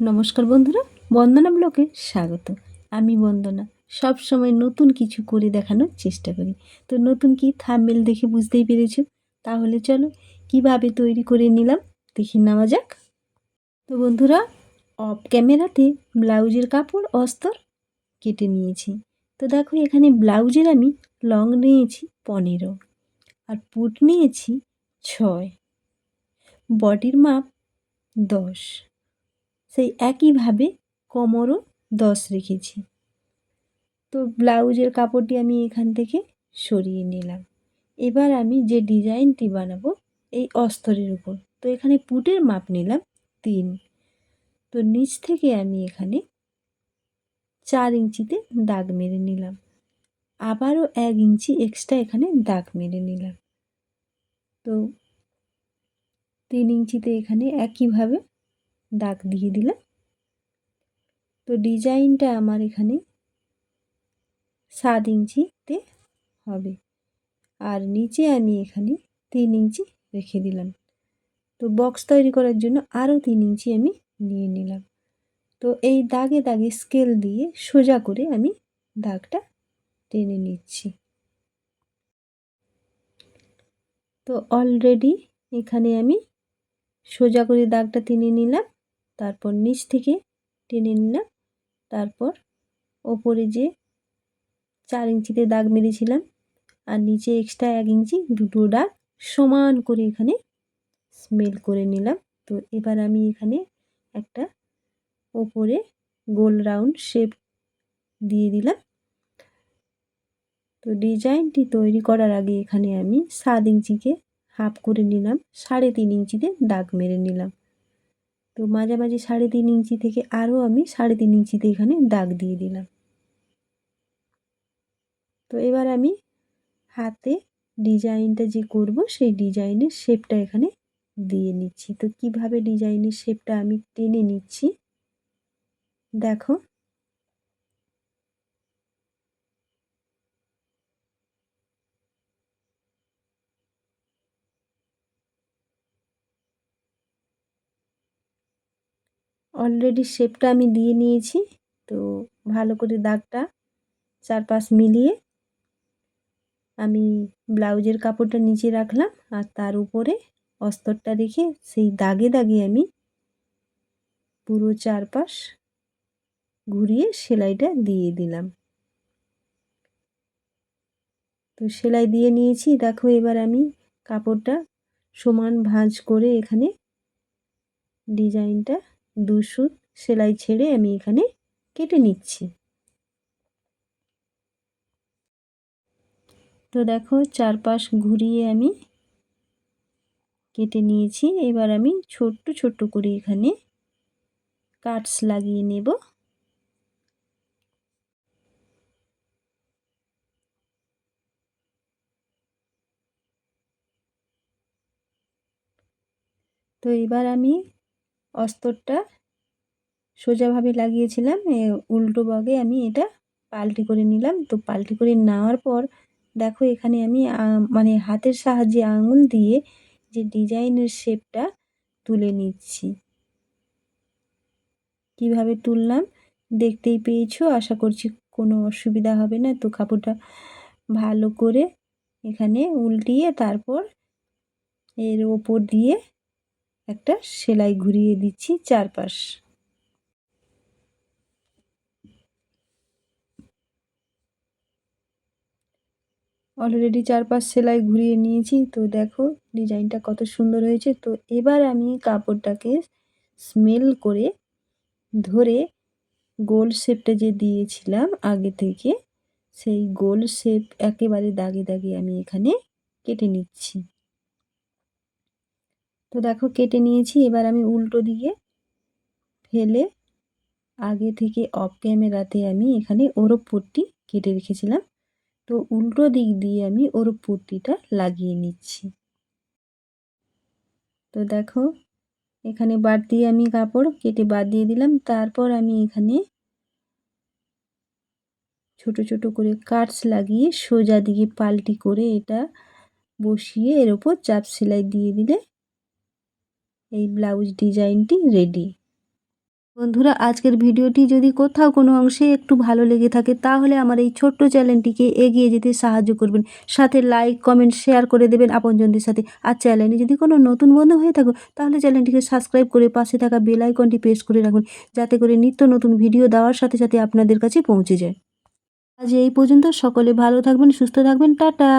নমস্কার বন্ধুরা, বন্দনা ব্লকে স্বাগত। আমি বন্দনা সব সময় নতুন কিছু করে দেখানোর চেষ্টা করি। তো নতুন কি থাম্বেল দেখে বুঝতেই পেরেছ? তাহলে চলো, কীভাবে তৈরি করে নিলাম, দেখে নেওয়া যাক। তো বন্ধুরা, অফ ক্যামেরাতে ব্লাউজের কাপড় অস্তর কেটে নিয়েছি। তো দেখো, এখানে ব্লাউজের আমি লং নিয়েছি পনেরো আর পুট নিয়েছি ছয়। বডির মাপ দশ। সেই একইভাবে কোমরও দশ রেখেছি। তো ব্লাউজের কাপড়টি আমি এখান থেকে সরিয়ে নিলাম। এবার আমি যে ডিজাইনটি বানাবো, এই অস্তরের উপর। তো এখানে পুটের মাপ নিলাম তিন। তো নিচ থেকে আমি এখানে চার ইঞ্চিতে দাগ মেরে নিলাম। আবারও এক ইঞ্চি এক্সট্রা এখানে দাগ মেরে নিলাম। তো তিন ইঞ্চিতে এখানে একইভাবে দাগ দিয়ে দিলাম। তো ডিজাইনটা আমার এখানে সাত ইঞ্চিতে হবে। আর নিচে আমি এখানে তিন ইঞ্চি রেখে দিলাম। তো বক্স তৈরি করার জন্য আরও তিন ইঞ্চি আমি নিয়ে নিলাম। তো এই দাগে দাগে স্কেল দিয়ে সোজা করে আমি দাগটা টেনে নিচ্ছি। তো অলরেডি এখানে আমি সোজা করে দাগটা টেনে নিলাম। তারপর নিচ থেকে টেনে নিলাম। তারপর ওপরে যে চার ইঞ্চিতে দাগ মেরেছিলাম আর নিচে এক্সট্রা এক ইঞ্চি দুটো দাগ সমান করে এখানে স্মেল করে নিলাম। তো এবার আমি এখানে একটা ওপরে গোল রাউন্ড শেপ দিয়ে দিলাম। তো ডিজাইনটি তৈরি করার আগে এখানে আমি সাত ইঞ্চিকে হাফ করে নিলাম, সাড়ে তিন ইঞ্চিতে দাগ মেরে নিলাম। তো মাঝামাঝি সাড়ে তিন ইঞ্চি থেকে আরও আমি সাড়ে তিন ইঞ্চিতে এখানে দাগ দিয়ে দিলাম। তো এবার আমি হাতে ডিজাইনটা যে করব, সেই ডিজাইনের শেপটা এখানে দিয়ে নিচ্ছি। তো কীভাবে ডিজাইনের শেপটা আমি টেনে নিচ্ছি? দেখো অলরেডি শেপটা আমি দিয়ে নিয়েছি। তো ভালো করে দাগটা চারপাশ মিলিয়ে আমি ব্লাউজের কাপড়টা নিচে রাখলাম আর তার উপরে অস্তরটা রেখে সেই দাগে দাগে আমি পুরো চারপাশ ঘুরিয়ে সেলাইটা দিয়ে দিলাম। তো সেলাই দিয়ে নিয়েছি। দেখো এবার আমি কাপড়টা সমান ভাঁজ করে এখানে ডিজাইনটা সুত সেলাই ছেড়ে আমি এখানে কেটে নিচ্ছি। তো দেখো চারপাশ ঘুরিয়ে আমি কেটে নিয়েছি। এবার আমি ছোট্ট ছোট্ট করে এখানে কাটস লাগিয়ে নেব। তো এবার আমি অস্তরটা সোজাভাবে লাগিয়েছিলাম, এ উল্টো বগে আমি এটা পাল্টি করে নিলাম। তো পাল্টি করে নেওয়ার পর দেখো এখানে আমি মানে হাতের সাহায্যে আঙুল দিয়ে যে ডিজাইনের শেপটা তুলে নিচ্ছি। কীভাবে তুললাম দেখতেই পেয়েছ? আশা করছি কোনো অসুবিধা হবে না। তো কাপড়টা ভালো করে এখানে উল্টিয়ে তারপর এর ওপর দিয়ে একটা সেলাই ঘুরিয়ে দিচ্ছি চারপাশ। অলরেডি চারপাশ সেলাই ঘুরিয়ে নিয়েছি, তো দেখো ডিজাইনটা কত সুন্দর হয়েছে। তো এবার আমি কাপড়টাকে স্মেল করে ধরে গোল শেপটা যে দিয়েছিলাম আগে থেকে, সেই গোল শেপ একেবারে দাগে দাগে আমি এখানে কেটে নিচ্ছি। তো দেখো কেটে নিয়েছি, এবার আমি উল্টো দিকে ফেলে আগে থেকে অফ ক্যামেরাতে আমি এখানে ওরপ পট্টি কেটে রেখেছিলাম। তো উল্টো দিক দিয়ে আমি ওর পট্টিটা লাগিয়ে নিচ্ছি। তো দেখো এখানে বাদ দিয়ে আমি কাপড় কেটে বাদ দিয়ে দিলাম। তারপর আমি এখানে ছোট ছোট করে কাটস লাগিয়ে সোজা দিকে পাল্টি করে এটা বসিয়ে এর ওপর চাপ সেলাই দিয়ে দিলে এই ব্লাউজ ডিজাইনটি রেডি। বন্ধুরা, আজকের ভিডিওটি যদি কোথাও কোনো অংশে একটু ভালো লেগে থাকে, তাহলে আমার এই ছোট্ট চ্যানেলটিকে এগিয়ে যেতে সাহায্য করবেন। সাথে লাইক, কমেন্ট, শেয়ার করে দেবেন আপনজনদের সাথে। আর চ্যানেলে যদি কোনো নতুন বন্ধু হয়ে থাকো, তাহলে চ্যানেলটিকে সাবস্ক্রাইব করে পাশে থাকা বেল আইকনটি প্রেস করে রাখুন, যাতে করে নিত্য নতুন ভিডিও দেওয়ার সাথে সাথে আপনাদের কাছে পৌঁছে যায়। আজ এই পর্যন্ত সকলে ভালো থাকবেন, সুস্থ থাকবেন, টাটা!